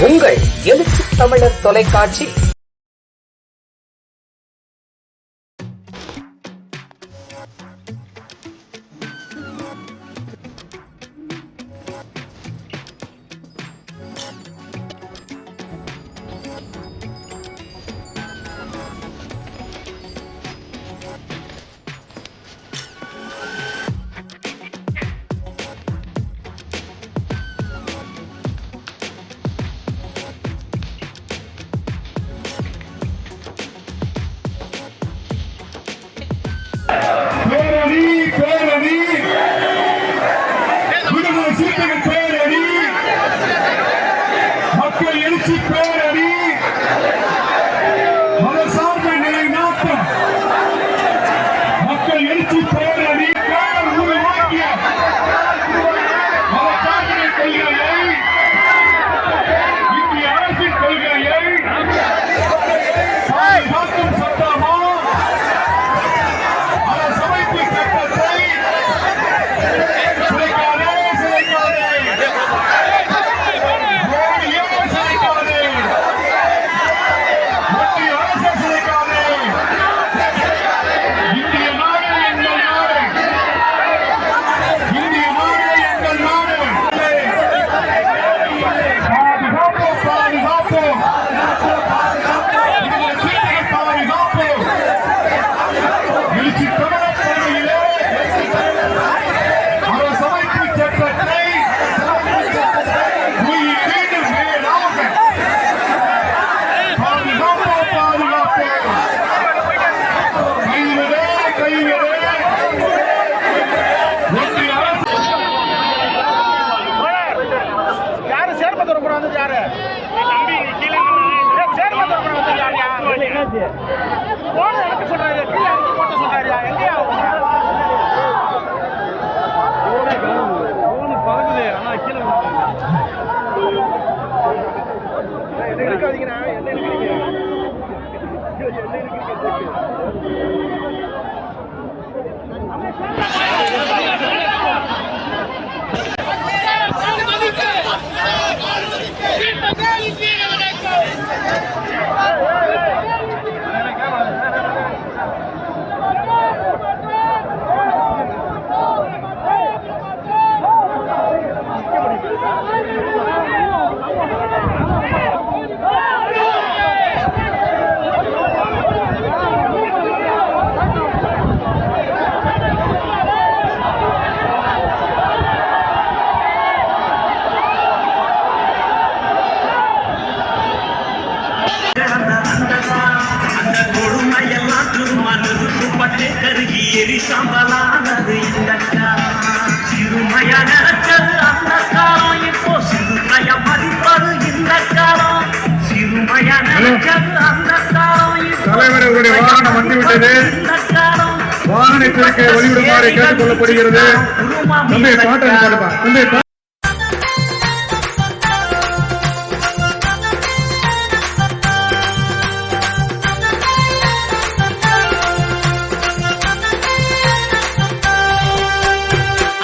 உங்கள் எழுச்சி தமிழர் தொலைக்காட்சி கொள்ளப்படுகிறது. தம்பி பாட்டு பாடுப்பா. தம்பி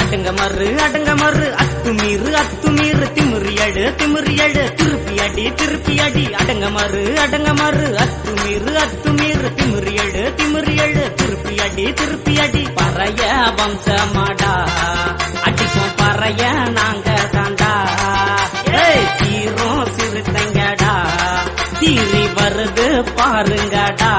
அடங்க மறு அடங்க மறு. அத்துமீறு அத்துமீறு திமிரியடு திமிரியடு திருப்பி அடி திருப்பி அடி. அடங்க மாறு அடங்க மாறு. அத்துமீறு அத்துமீறு திமிரியடு திமிரியடு திருப்பி அடி திருப்பி அடி. பறைய வம்சமாடா. அடிக்கும் பறைய நாங்க தாண்டா தீரும் சிறுத்தைங்கடா. தீரி வருது பாருங்கடா.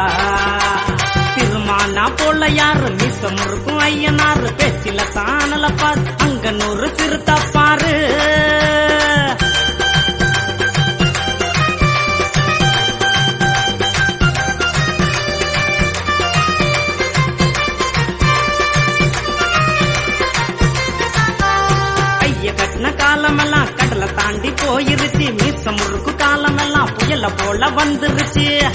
திருமானா போல யாரு? மிசம் இருக்கும் ஐயனாரு. பேச்சில தானல பாரு. அங்க நூறு சிறுத்த பாரு. காலமெல்லாம் கடலை தாண்டி போயிருச்சு. மீசம் முறுக்கு காலமெல்லாம் புயல போல வந்துருச்சு.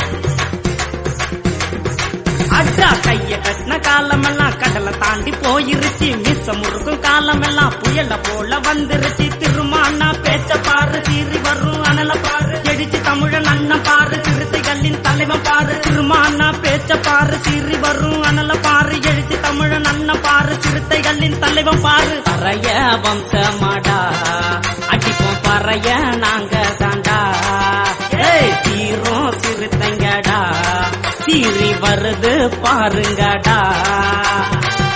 அட்ரா கைய கட்டின காலமெல்லாம் கடலை தாண்டி போயிருச்சு. மிச்ச முருகும் காலமெல்லாம் புயல போல வந்துருச்சு. திருமானா பேச்ச பாரு சீறி வரும் அனல பாரு. எடிச்சு தமிழன் அண்ணன் பாரு சிறுத்தைகளின் தலைவன் பாரு. திருமானா பேச்ச பாரு சீறி வரும் அனல பாரு. எழுச்சி தமிழன் அண்ணன் பாரு சிறுத்தைகளின் தலைவன் பாரு. பறைய வம்சமாடா அடிப்போம் பறைய நாங்க தாண்டா. சிறுத்தைங்கடா சீறி வருது பாருங்கடா.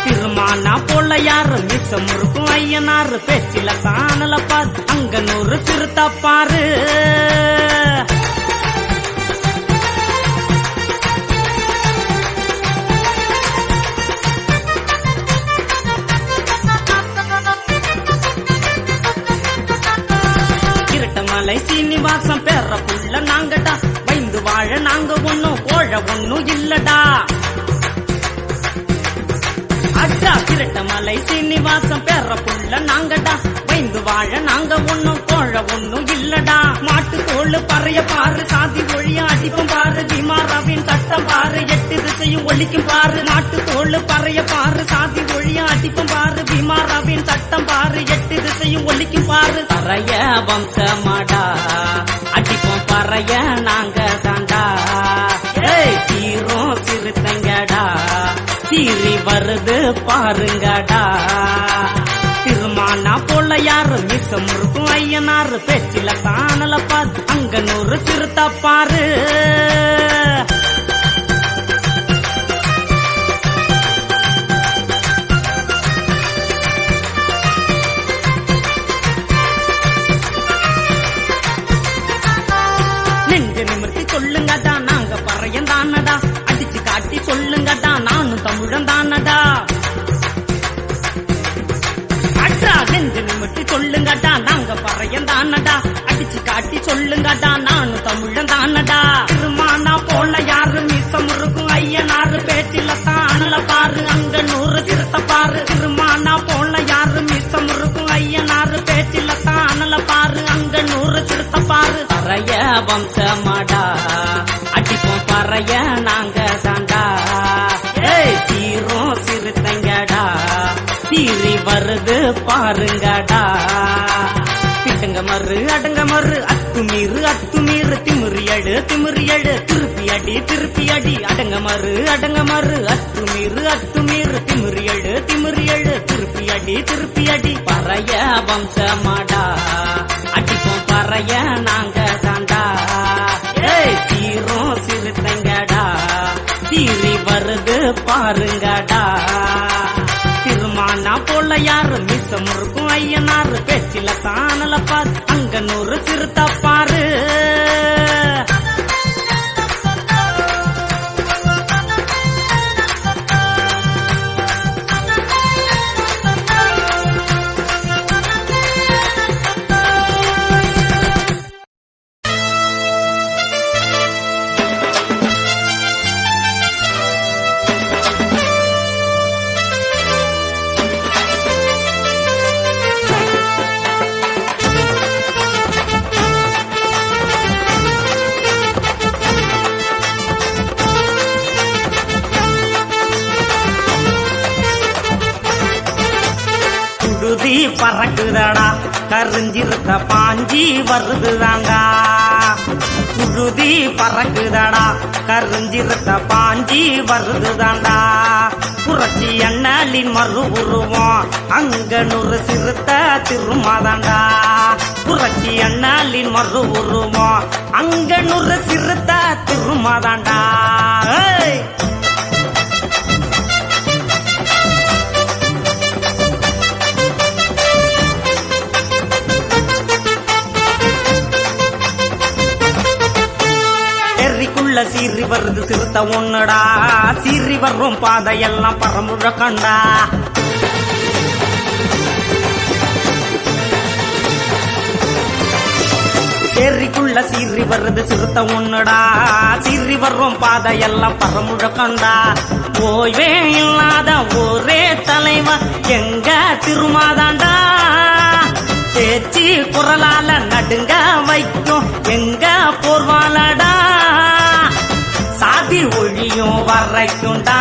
திருமானா போல யாரு மிச்சம் இருக்கும் ஐயனாரு பேச்சில காணல பாரு அங்க நூறு சிறுத்த பாரு. இருட்டமலை சீனிவாசம் பேர புள்ள நாங்கடா. வைந்து வாழ நாங்க ஒண்ணும் கோழ ஒண்ணு இல்லடா. அட்டா திருட்டமலை சீனிவாசம் பேர புள்ள நாங்கடா. வைந்து வாழ நாங்க ஒண்ணும் கோழ ஒண்ணும் இல்லடா. மாட்டு தோல் பறைய பாரு சாதி ஒழிய அடிப்பம் பாரு பீமாராவின் சட்டம் பாரு எட்டு திசையும் ஒழிக்கும் பாரு. நாட்டு தோல் பறைய பாரு சாதி ஒழிய அடிப்பம் பாரு பீமாராவின் சட்டம் பாரு எட்டு திசையும் ஒழிக்கும் பாரு. பறைய வம்சமாடா அடிப்போம் பறைய நாங்க தாண்டா தீரும் திருத்தங்கடா சிறுத்தங்கடா வருது பாருங்கடா. திருமானா போல யாரு மிசம் இருக்கும் ஐயனாரு பேச்சில காணல பார்த்து அங்க நூறு சிறுத்த நானும் அட்டா தானடா அட்ரா சொல்லுங்கடா. நாங்க பறையந்தானடா. அடிச்சு காட்டி சொல்லுங்கடா. நானும் தமிழன் தானடா திருமானா போல யாரு? மிசம் இருக்கும் ஐயனாரு பேச்சில தானல பாரு. அங்க நூறு திருத்த பாரு. திருமானா போல யாரு? மிசம் இருக்கும் ஐயனாரு பேச்சில தானல பாரு. அங்க நூறு திருத்த பாரு. பறைய வம்சமாடா. அடிப்போம் பறைய வருது பாருங்கடா. பிட்டுங்க மறு அடங்க மறு. அத்துமீறு அத்துமீறு. திமிரு எடு திமிரு எடு. திருப்பி அடி திருப்பி அடி. அடங்க மறு அடங்க மறு. அத்துமீறு அத்துமீறு. திமிரு எடு திமிரு எடு. திருப்பி அடி திருப்பி அடி. பறைய வம்சமாடா. அடிப்போம் பறைய நாங்க தாண்டா ஏய் தீரும் சிறுத்தங்கடா. தீரி வருது பாருங்கடா. நான் போல யாரு? மிசம் இருக்கும் ஐயனாரு. பேச்சில தானல பாரு. அங்க நூறு சிறுத்த பாரு. பறக்குதடா. கருஞ்சிருக்க பாஞ்சி வருதுதாண்டா புழுதி பறக்குதடா. கருஞ்சிருக்க பாஞ்சி வருதுதாண்டா புரட்சி அண்ணலின் மறு உருவம். அங்க நூறு சிறுத்த திருமாதாண்டா புரட்சி அண்ணலின் மறு உருவம். அங்க நூறு சிறுத்த திருமாதாண்டா உள்ள எரிக்குள்ள சீறி வருது சிறுத்த ஒண்ணுடா சீறி வரும் பாதையெல்லாம் பரமுழ கண்டா. ஏரிக்குள்ள சீறி வருது சிறுத்த ஒண்ணுடா சீறி வரும் பாதையெல்லாம் பரமுழ கண்டா. ஓய்வே இல்லாத ஒரே தலைவன் எங்க திருமாதாண்டா? பேச்சு குரலால நடுங்க வைக்கும் எங்க போர்வாலடா சாதி ஒழியும் வரைக்கும்டா.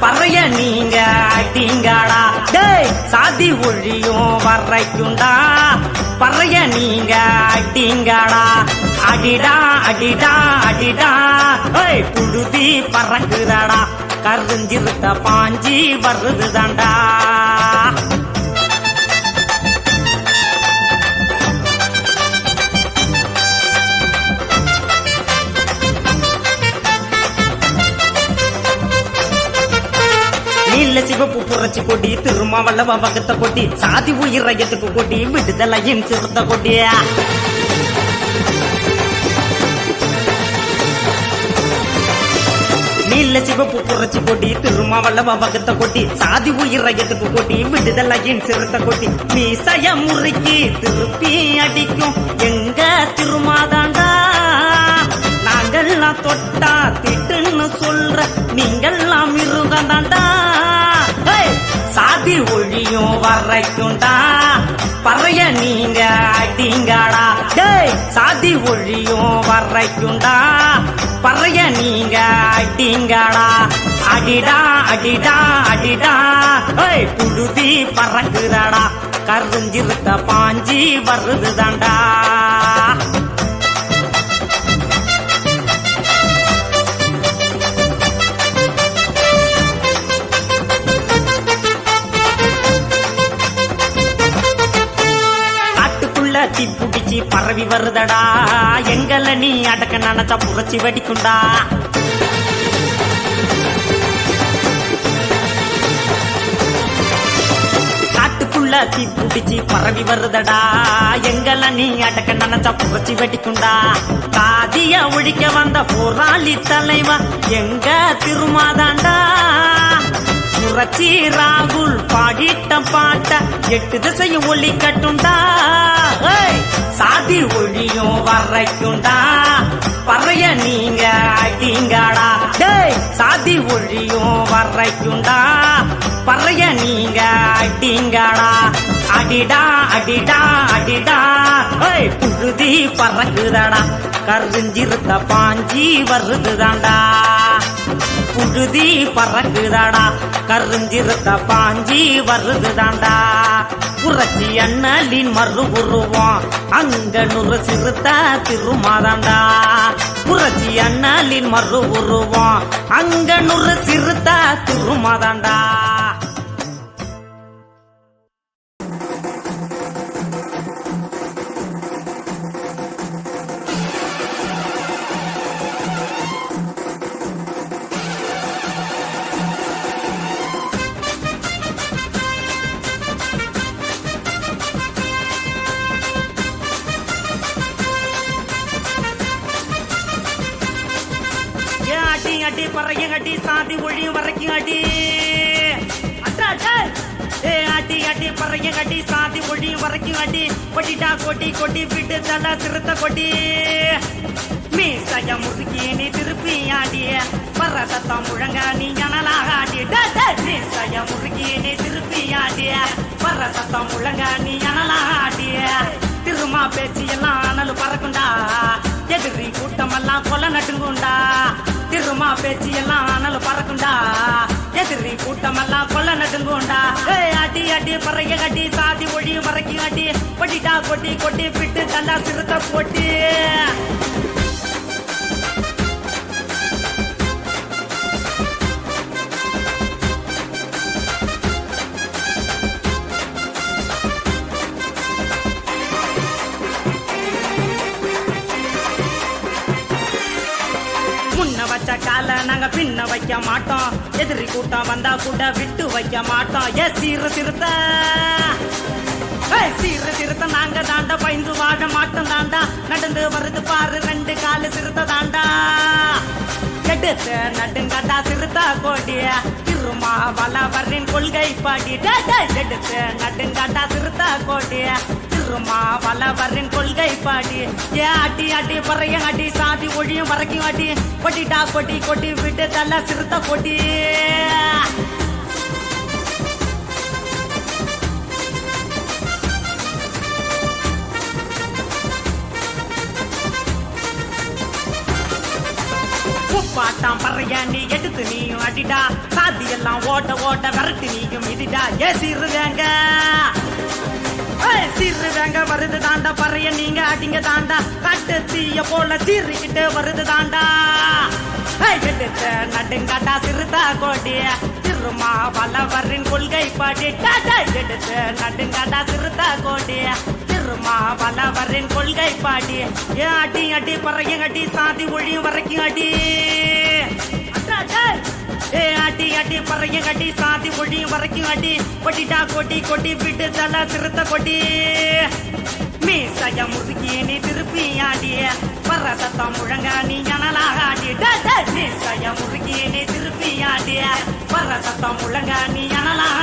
பறைய நீங்க அடிங்கடா டேய் சாதி ஒழியும் வரைக்கும்டா. பறைய நீங்க அடிங்கடா அடிடா அடிடா அடிடா ஏய் புழுதி பறக்குதடா. கருஞ்சிருத்த பாஞ்சி வருதுதாண்டா நீல சிவப்பு புரட்சி கொடி திருமாவளவ வகுத்த கொடி சாதி உயிரை எதுக்கு கொடி விடுதலையின் சிறுத்த கொடியா நீல சிவப்பு புரட்சி கொடி திருமாவளவ வகுத்த கொடி சாதி உயிரை எதுக்கு கொடி விடுதலையின் சிறுத்த கொடி. மீசைய முறுக்கி திருப்பி அடிக்கும் எங்க திருமாதாண்டா? நீங்கள்லாம் தொட்டா திட்டுன்னு சொல்ற. நீங்கள்லாம் மிருகந்தாண்டா. சாதி ஒழியும் வரைக்கும்டா. பறைய நீங்க அடிங்கடா. டேய் சாதி ஒழியும் வரைக்கும்டா. பறைய நீங்க அடிங்கடா. அடிடா அடிடா அடிடா. ஏய் புழுதி பறக்குதாடா. கருஞ்சிருத்த பாஞ்சி வருதுதாண்டா. பரவி வருதடா. எங்கள நீ அடக்க நினைச்சா புரட்சி வெடிக்குண்டா காட்டுக்குள்ள தீ பிடிச்சி பரவி வருதடா. எங்கள நீ அடக்க நினைச்சா புரட்சி வெடிக்குண்டா காதிய ஒழிக்க வந்த போராளி தலைவா எங்க திருமாதாண்டா? புரட்சி ராகுல் பாடிட்ட பாட்ட எட்டு திசையும் ஒளி கட்டுண்டா ஏய், சாதி ஒழியும் வரைக்கும் தான் பறைய நீங்க அடிங்கடா டேய் சாதி ஒழியும் வரைக்கும் தான் பறைய நீங்க அடிங்கடா அடிடா அடிடா அடிடா. ஏய், புழுதி பறக்குதாடா. கருஞ்சிருத்த பாஞ்சி வருதுதாண்டா. புழுதி பறக்குதாடா. கருஞ்சிருத்த பாஞ்சி வருதுதாண்டா. புரட்சி அண்ணலின் மறு உருவம் அங்க நுறு சிறுத்த திருமாதாண்டா. புரட்சி அண்ணலின் மறு உருவம் அங்க நுறு சிறுத்த திருமாதாண்டா. மீசைய முறுக்கி நீ திருப்பி ஆடி வர்ற சத்தம் முழங்க நீ ஜனலாக ஆடி மீசைய முறுக்கி நீ திருப்பி ஆடி வர்ற சத்தம் முழங்க நீ ஜனலாக ஆடி திருமா பேச்சு எல்லாம் அனல் பறக்குண்டா. எதிரி கூட்டமெல்லாம் கொலை நட்டுங்குண்டா திருமா பேச்சு எல்லாம் அனல் பறக்குண்டா. எதிரி கூட்டமெல்லாம் கொல்ல நடுங்குண்டா. அடி அடி பறைய கட்டி சாதி ஒழி மறைக்கும் அடி. கொட்டிட்டா கொட்டி கொட்டி பிட்டு தண்டா சிறுத்தை போட்டி. நாங்க பின்ன வைக்க மாட்டோம் எதிரி கூட்டம் வந்தா கூட விட்டு வைக்க மாட்டோம் ஏ சீர திருத்த. சீர திருத்த. நாங்க தாண்டா பயந்து வாழ மாட்டோம் தாண்டா. நடந்து வருது பாரு ரெண்டு காலு சிறுத்த தாண்டா. எடுத்து நடுங்கடா சிறுத்த கோடிய. திருமா வளவரின் கொள்கை பாடி. டே, டே, எடுத்து நடுங்கடா சிறுத்த கோடிய. திருமா வளவரின் கொள்கை பாட்டி. ஏ அட்டி அட்டி பறைய அட்டி சாதி ஒழியும் வரைக்கும் அட்டி கொட்டிட்டா கொட்டி கொட்டி விட்டு தள்ள சிறுத்த கொட்டி. முப்பாட்டாம் பறைய நீ எடுத்து நீயும் அடிடா. சாதி எல்லாம் ஓட்ட ஓட்ட விரட்டு நீயும் இடிடா. ஏ சிறு வேங்க வருது தாண்டா. பறைய நீங்க அடிங்க தாண்டா. கட்டு தீய போல சீறிக்கிட்டு வருது தாண்டா. ஏய், எடுத்த நடுங்கடா சிறுதா கோடிய. திருமா வல்லவரின் கொள்கை பாடி டாடா எடுத்த நடுங்காட்டா சிறுதா கோடிய. திருமா வல்லவரின் கொள்கை பாடி ஏன் அடி அடி பறையும் அடி சாதி ஒழியும் வரைக்கும் அடி. அட்டா, ஏ அடி அடி பறைய கட்டி சாதி ஒழி வரைக்கும் அடி கொட்டிட்டா கொட்டி கொட்டி விட்டு தல சிறுத்த கொட்டி. மீசைய முறுக்கி நீ திருப்பி ஆடி வர சத்தம் முழங்க நீ ஜனலாக ஆடி மீசைய முறுக்கி நீ திருப்பி ஆடி வர சத்தம் முழங்க நீ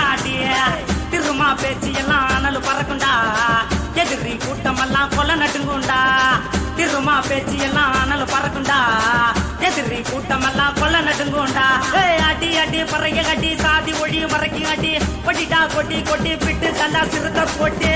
ஆடி திருமா பேச்சு எல்லாம் அனல் பறக்குண்டா. எதிரி கூட்டமெல்லாம் கொல நட்டுங்குண்டா திருமா பேச்சு எல்லாம் அனல் பறக்குண்டா? எதிரி கூட்டமெல்லாம் கொல்ல நடுங்குண்டா? ஏய் அடி அடி பறைய கட்டி சாதி ஒழி மறைக்கும் அடி. கொட்டிட்டா கொட்டி கொட்டி பிட்டு தல்லா சிறுத்த போட்டு.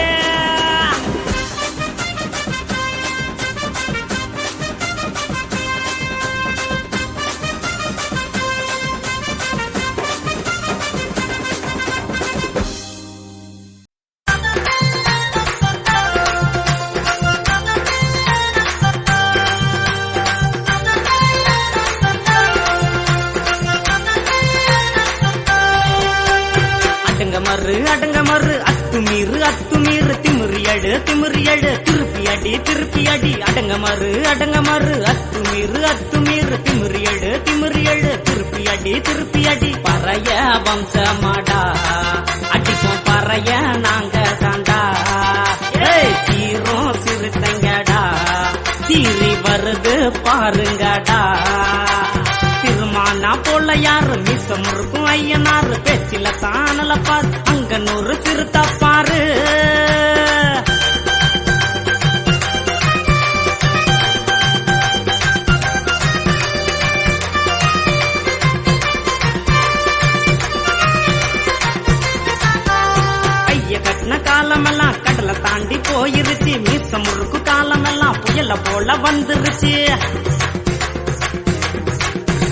திமிரி அடு திருப்பி அடி திருப்பி அடி. அடங்க மறு அடங்க மறு. அத்துமீறு அத்துமீறு. திமிரி அடு திமிரி அடு திருப்பி அடி திருப்பி அடி. பறைய வம்சமாடா. அடிக்கும் பறைய நாங்க தாண்டா தீரும் சீரும் சிறுத்தைங்கடா. தீரி வருது பாருங்கடா. திருமானா போல யாரு? மிசம் இருக்கும் ஐயனாரு. பேச்சில தானல பாரு அங்க நூறு சிறுத்த போல வந்துருச்சு.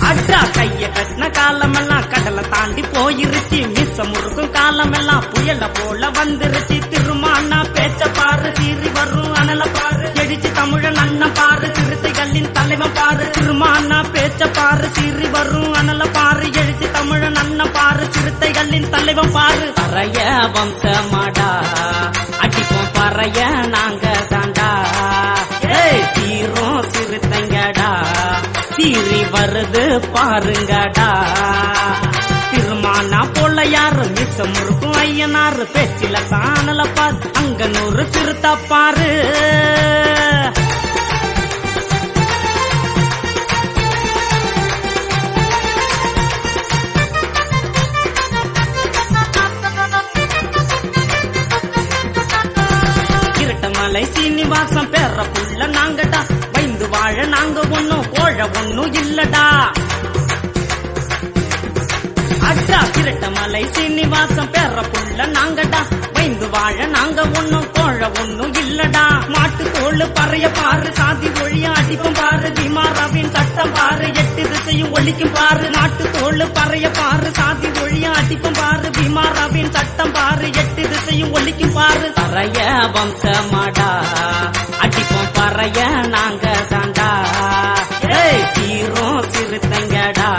அட்டா கைய கட்டின காலமெல்லாம் கடலை தாண்டி போயிருச்சு. மிச்ச முறுக்கும் காலமெல்லாம் புயல போல வந்துருச்சு. திருமானா பேச்ச பாரு சீறி வரும் அனல பாரு. எடிச்சு தமிழன் அண்ணன் பாரு சிறுத்தைகளின் தலைவன் பாரு. திருமானா பேச்ச பாரு சீறி வரும் அனல பாரு. எழுச்சி தமிழன் அண்ணன் பாரு சிறுத்தைகளின் தலைவன் பாரு. பறைய வம்சமாடா அடிப்போம் பறைய நாங்க தான். சீறி வருது பாருங்கடா. திருமானா போல யாரு மிச்சம் இருக்கும் ஐயனாரு பேச்சில தானல பாரு அங்க நூறு திருத்தா பாரு. இரட்டமலை சீனிவாசம் பேர புள்ள நாங்கடா. வைந்து வாழ நாங்க ஒண்ணும் வாழ ஒண்ணும் இல்லடா. அச்சாட்ட மலை சீனிவாசம் பேர புள்ள நாங்கடா. பயந்து வாழ நாங்க ஒண்ணும் கோழ ஒண்ணும் இல்லடா. மாட்டு தோல் பறைய பாரு சாதி ஒழிய அடிப்பும் பாரு பீமாராவின் சட்டம் பாரு எட்டு திசையும் ஒழிக்கும் பாரு. நாட்டு தோல் பறைய பாரு சாதி ஒழிய அடிப்பும் பாரு பீமாராவின் சட்டம் பாரு எட்டு திசையும் ஒழிக்கும் பாரு. பறைய வம்சமாடா அடிப்போம் பறைய நாங்க தாண்டா சீரும் சிறுத்தங்கடா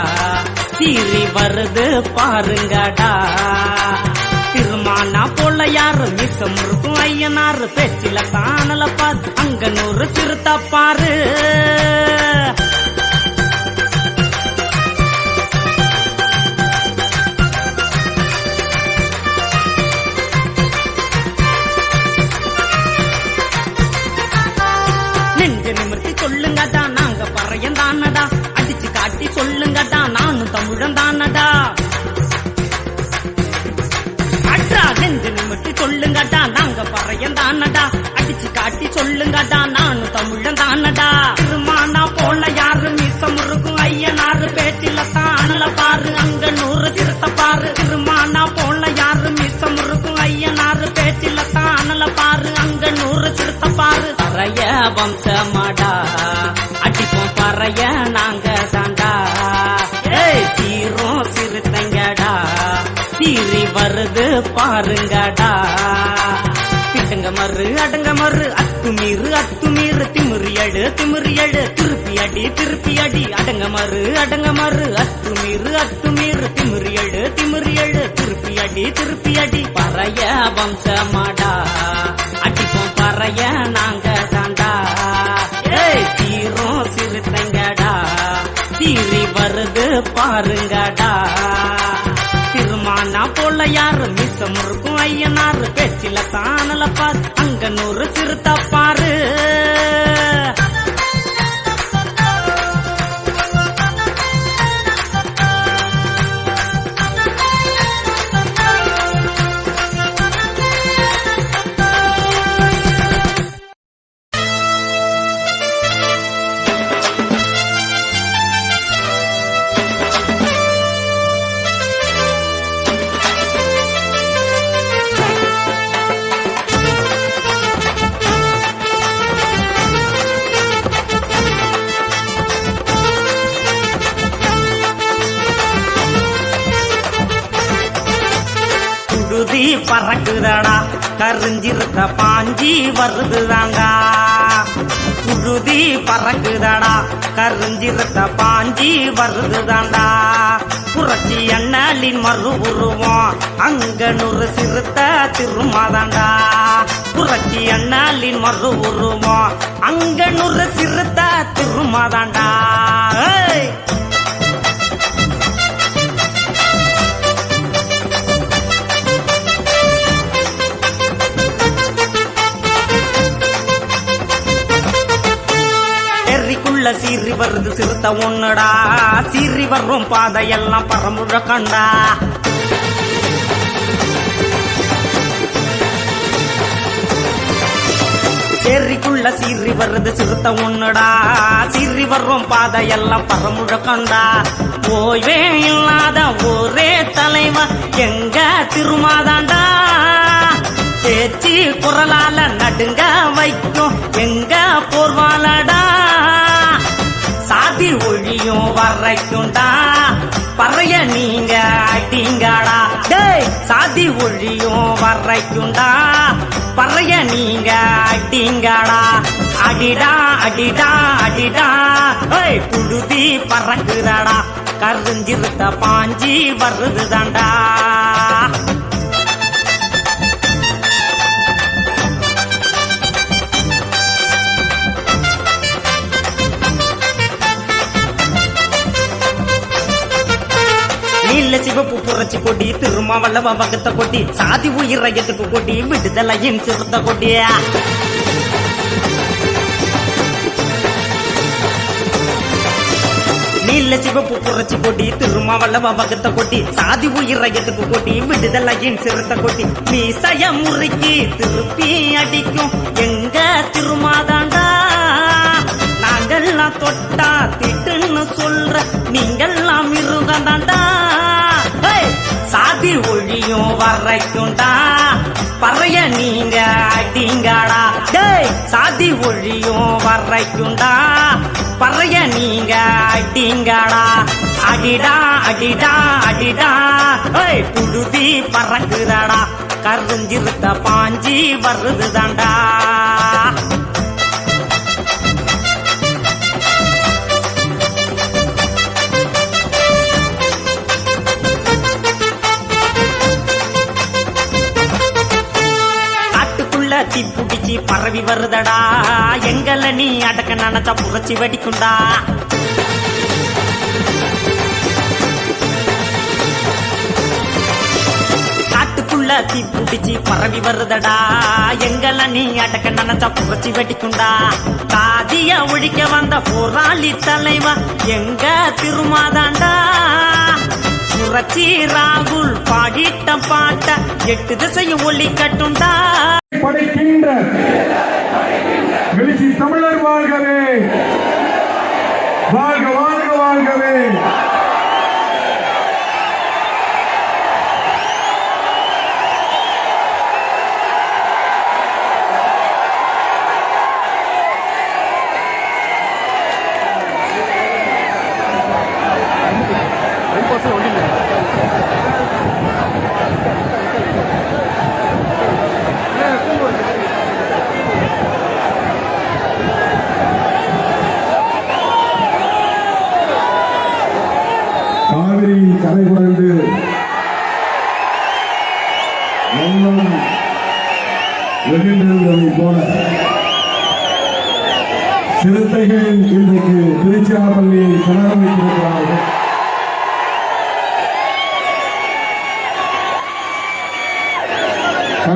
சீறி வருது பாருங்கடா. திருமானா போல யாரு மிசம் இருக்கும் ஐயனாரு பேச்சில தானல பாத்து அங்க நூறு சிறுத்த பாரு. சொல்லுங்கடா நானும் தமிழன் தானடா நெஞ்சு சொல்லுங்கடா நாங்க பறையந்தானடா. அடிச்சு காட்டி சொல்லுங்கடா நானும் தமிழந்தானடா. திருமானா போல யாரு? மிசம் இருக்கும் ஐயனாரு பேச்சில தானல பாரு அங்க நூறு திருத்த பாரு. திருமானா போல யாரு? மிசம் இருக்கும் ஐயனாரு பேச்சில தானல பாரு அங்க நூறு திருத்த பாரு. பறைய வம்சமாடா அடிப்போம் பறைய நாங்க. பாருங்கடா. பிட்டுங்க மறு அடங்க மறு. அத்துமீறு அத்துமீறு. திமிரி அடு திமிரி அடு திருப்பி அடி திருப்பி அடி. அடங்க மறு அடங்க மறு. அத்துமீறு அத்துமீறு. திமிரி அடு திமிரி அடு திருப்பி அடி திருப்பி அடி. பறைய வம்சமாடா. அடிப்போம் பறைய நாங்க தாண்டா தீரும் சீரும் சிறுத்தைங்கடா. சீறி வருது பாருங்கடா. போல யாரு? மிசம் இருக்கும் ஐயனாரு. பேச்சில தானல பாரு. அங்க நூறு பாரு. கரிஞ்சிருக்க பாஞ்சி வருதுதாண்டா புழுதி பறக்குதடா கருஞ்சிருக்க பாஞ்சி வருதுதாண்டா புரட்சி அண்ணலின் மறு உருவம் அங்க நூறு சிறுத்த திருமாதாண்டா புரட்சி அண்ணலின் மறு உருவம் அங்க நூறு சிறுத்த திருமாதாண்டா ஏய் சீறி வருது சிறுத்த ஒண்ணுடா சீறி வர்றோம் பாதையெல்லாம் பரமுழ கண்டா. செரிக்குள்ள சீறி வருது சிறுத்த ஒண்ணுடா சீறி வர்றோம் பாதையெல்லாம் பரமுழ கண்டா. ஓய்வே இல்லாத ஒரே தலைவா எங்க திருமாதாண்டா? பேச்சு குரலால நடுங்க வைக்கும் எங்க போர்வாலடா சாதி ஒழியும் வரைக்கும்டா பறைய நீங்க அடிங்கடா டேய் சாதி ஒழியும் வரைக்கும்டா பறைய நீங்க அடிங்கடா அடிடா அடிடா அடிடா. ஏய் புழுதி பறக்குதாடா. கருஞ்சிருத்த பாஞ்சி வருதுதாண்டா. புரட்சி கொடி திருமாவளவ வகுத்த கொடி சாதி உயிரயத்துக்கு கொடி விடுதலையின் சிறுத்த கொடியா நீல சிவப்பு புரட்சி கொடி திருமாவளவ வகுத்த கொடி சாதி உயிரயத்துக்கு கொடி விடுதலையின் சிறுத்த கொடி. மீசைய முறுக்கி திருப்பி அடிக்கும் எங்க திருமாதாண்டா? நாங்கெல்லாம் தொட்டா திட்டுன்னு சொல்ற நீங்கெல்லாம் மிருகந்தாண்டா? சாதி ஒழியும் வரைக்கும்டா. பறைய நீங்க அடிங்காடா. டேய் சாதி ஒழியும் வரைக்கும்டா. பறைய நீங்க அடிங்காடா. அடிடா அடிடா அடிடா. ஏய் புழுதி பறக்குதடா. கருஞ்சிருத்த பாஞ்சி வருதுதாண்டா பரவி வருதடா. எங்கள நீ அடக்க நினைச்சா புரட்சி வெடிக்குண்டா காட்டுக்குள்ள தீ பிடிச்சி பரவி வருதடா. எங்கல்ல நீ அடக்க நினைச்சா புரட்சி வெடிக்குண்டா காதிய ஒழிக்க வந்த போராளி தலைவா எங்க திருமாதாண்டா? புரட்சி ராகுல் பாடிட்ட பாட்ட எட்டு திசையும் ஒளி கட்டும் தான் படைக்கின்ற தமிழர் வாழ்கவே.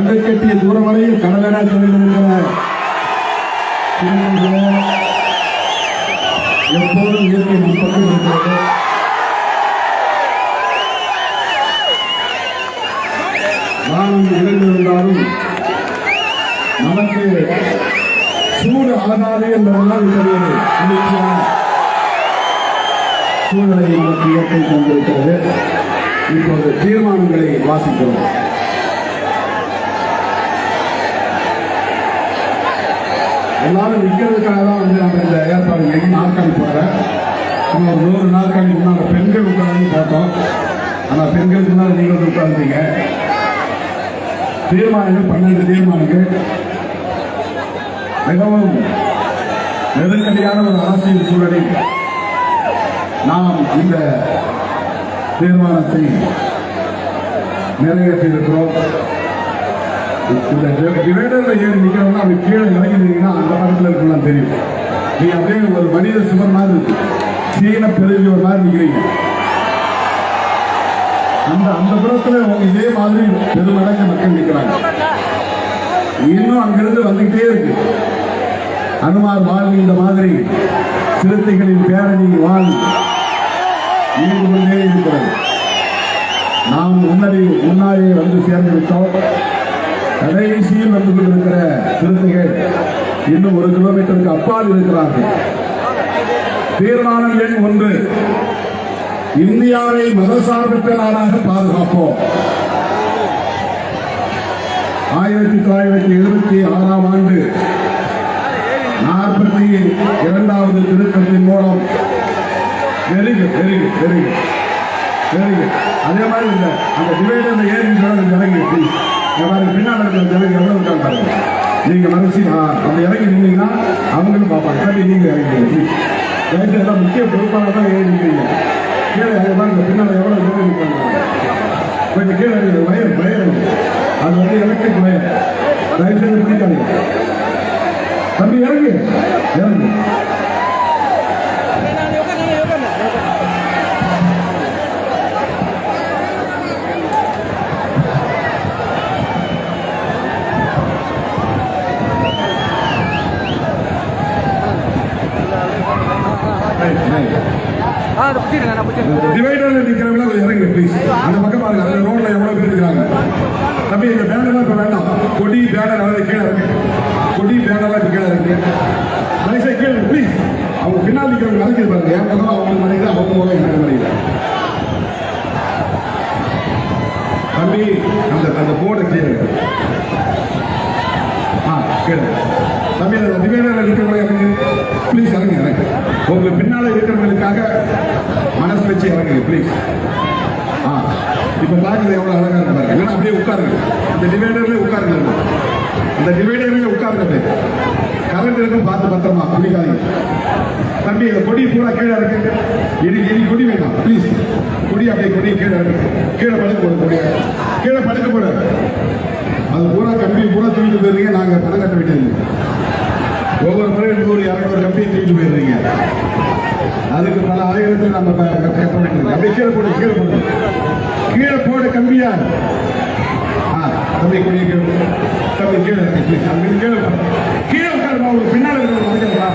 கங்கை கட்டிய தூரம் வரையில் கடலென தொழிலிருக்கிற எப்போதும் இயற்கை முற்பட்டு இருக்கிறது. நானும் இழந்திருந்தாலும் நமக்கு சூடு ஆகாது என்பதெல்லாம் இருக்கிறது. குளிர்ச்சியான நமக்கு இயற்கை தந்திருக்கிறது. இப்போது தீர்மானங்களை வாசிக்கிறோம். எல்லாரும் நிற்கிறதுக்காக தான் வந்து நம்ம இந்த ஏற்பாடு எங்கேயும் நாற்காலி போடுறேன் நம்ம ஒரு நூறு நாற்காலி முன்னால் பெண்கள் உட்கார்ந்து பார்த்தோம். ஆனால் பெண்களுக்கு முன்னால் நீங்கள் வந்து உட்கார்ந்தீங்க. தீர்மானங்கள் பன்னெண்டு தீர்மானங்கள். மிகவும் நெருக்கடியான ஒரு அரசியல் சூழலில் நாம் இந்த தீர்மானத்தை நிறைவேற்றியிருக்கிறோம். இந்த டிவைடர்ல ஏறி நிக்கிறவங்க அப்படி கீழே இறங்கினீங்கன்னா அந்த படத்துல இருக்கலாம் தெரியும். நீ அப்படியே ஒரு மனித சுவர் மாதிரி இருக்கு. சீன பெருவியவர் மாதிரி நிக்கிறீங்க. அந்த அந்த புறத்துல உங்க இதே மாதிரி பெருமடங்கு மக்கள் நிக்கிறாங்க. இன்னும் அங்கிருந்து வந்துகிட்டே இருக்கு. அனுமார் வாழ் இந்த மாதிரி சிறுத்தைகளின் பேரணி வாழ் இயங்கு இருக்கிறது. நாம் முன்னரே முன்னாடியே வந்து சேர்ந்து விட்டோம். கடைசியில் வந்து கொண்டிருக்கிற சிறுத்தைகள் இன்னும் ஒரு கிலோமீட்டருக்கு அப்பால் இருக்கிறார்கள். தீர்மானம் எண் ஒன்று. இந்தியாவை மதசார்பற்ற நாடாக பாதுகாப்போம். ஆயிரத்தி தொள்ளாயிரத்தி எழுபத்தி ஆறாம் ஆண்டு நாற்பத்தி இரண்டாவது திருத்தத்தின் மூலம் very good very good very good very good அதே மாதிரி இல்லை. அந்த டிவைடர் ஏறி சொல்லுங்க இறங்கி மாதிரி பின்னால் இருக்கிற ஜனங்க எவ்வளவு இருக்காங்க பாருங்க. நீங்க மனசு அப்படி இறங்கி நின்னீங்கன்னா அவங்களும் பார்ப்பாங்க. கட்டி நீங்க இறங்கி ப்ளீஸ் எல்லாம் முக்கிய பொறுப்பாக தான் ஏறி நிற்கிறீங்க கீழே அது பாருங்க பின்னால் எவ்வளவு பேர் இருக்காங்க கொஞ்சம் கீழே வயர் வயர் அது வந்து எலக்ட்ரிக் வயர் தயவுசெய்து பிடிக்காதீங்க. தம்பி இறங்கு. இறங்கு. டிவைடர்ல நிக்கிறவங்க கொஞ்சம் இறங்குங்க ப்ளீஸ் அந்த பக்கம் பாருங்க அந்த ரோட்ல எவ்வளவு பேர் இருக்காங்க தம்பி இந்த பேனர்லாம் இப்ப வேண்டாம். கொடி பேனர் வந்து கீழே இருக்கு கொடி பேனர்லாம் இப்ப கீழே இருக்கு தயவுசெய்து கீழே ப்ளீஸ் அவங்க பின்னால் நிக்கிறவங்க நடக்குது பாருங்க. என் பக்கம் அவங்க மனைவி அவங்க முகம் எனக்கு மனைவி தம்பி அந்த அந்த போர்டை கீழே ஆ கீழே தம்பி அந்த டிவைடர்ல நிக்கிறவங்க இறங்கு ப்ளீஸ் இறங்க இறங்க உங்களுக்கு பின்னால இருக்கிறவங்களுக்காக மனசு வச்சு இறங்குங்க ப்ளீஸ் ஆ இப்போ பார்க்குறது எவ்வளோ அழகாக இருக்கு பாருங்க. இல்லைன்னா அப்படியே உட்காருங்க. இந்த டிவைடர்லேயே உட்காருங்க. இந்த டிவைடர்லேயே உட்காருங்க. கரண்ட் இருக்கும் பார்த்து பத்திரமா பிடிக்காதீங்க தம்பி இந்த கொடி பூரா கீழே இருக்கு. இனி இனி கொடி வேண்டாம் ப்ளீஸ் கொடி அப்படியே கொடி கீழே இருக்கு. கீழே படுக்க போட முடியாது கீழே படுக்க போட. அது பூரா கம்பி பூரா தூக்கிட்டு போயிருந்தீங்க நாங்கள் பணம் கட்ட வேண்டியது ஒவ்வொரு முறையும் நூறு இரநூறு கம்பியை தூக்கிட்டு போயிருந்தீங்க அதுக்கு பல ஆயிரத்தில் நம்ம ப- கீழே போடு கீழே போடு. கீழே போடு கம்பியா தம்பி கொடியை கீழே தம்பி கீழே இருக்கு கீழே கீழே உட்காருமா உங்களுக்கு பின்னால் மறைக்கிறதா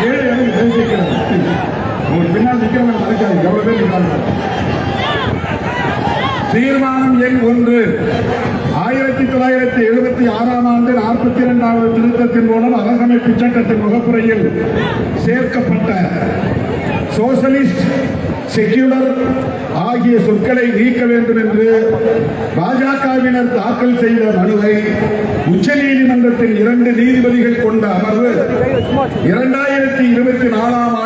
கீழே உங்களுக்கு பின்னால் நிற்கிறவங்க மறைக்காது எவ்வளவு பேர் இருக்காங்க? தீர்மானம் எண் ஒன்று. ஆயிரத்தி தொள்ளாயிரத்தி எழுபத்தி ஆறாம் ஆண்டு நாற்பத்தி இரண்டாவது திருத்தத்தின் மூலம் அரசமைப்பு சட்டத்தின் முகப்புறையில் சேர்க்கப்பட்ட சோசலிஸ்ட் செக்யூலர் ஆகிய சொற்களை நீக்க வேண்டும் என்று பாஜகவினர் தாக்கல் செய்த மனுவை உச்சநீதிமன்றத்தின் இரண்டு நீதிபதிகள் கொண்ட அமர்வு இரண்டாயிரத்தி இருபத்தி நாலாம் ஆண்டு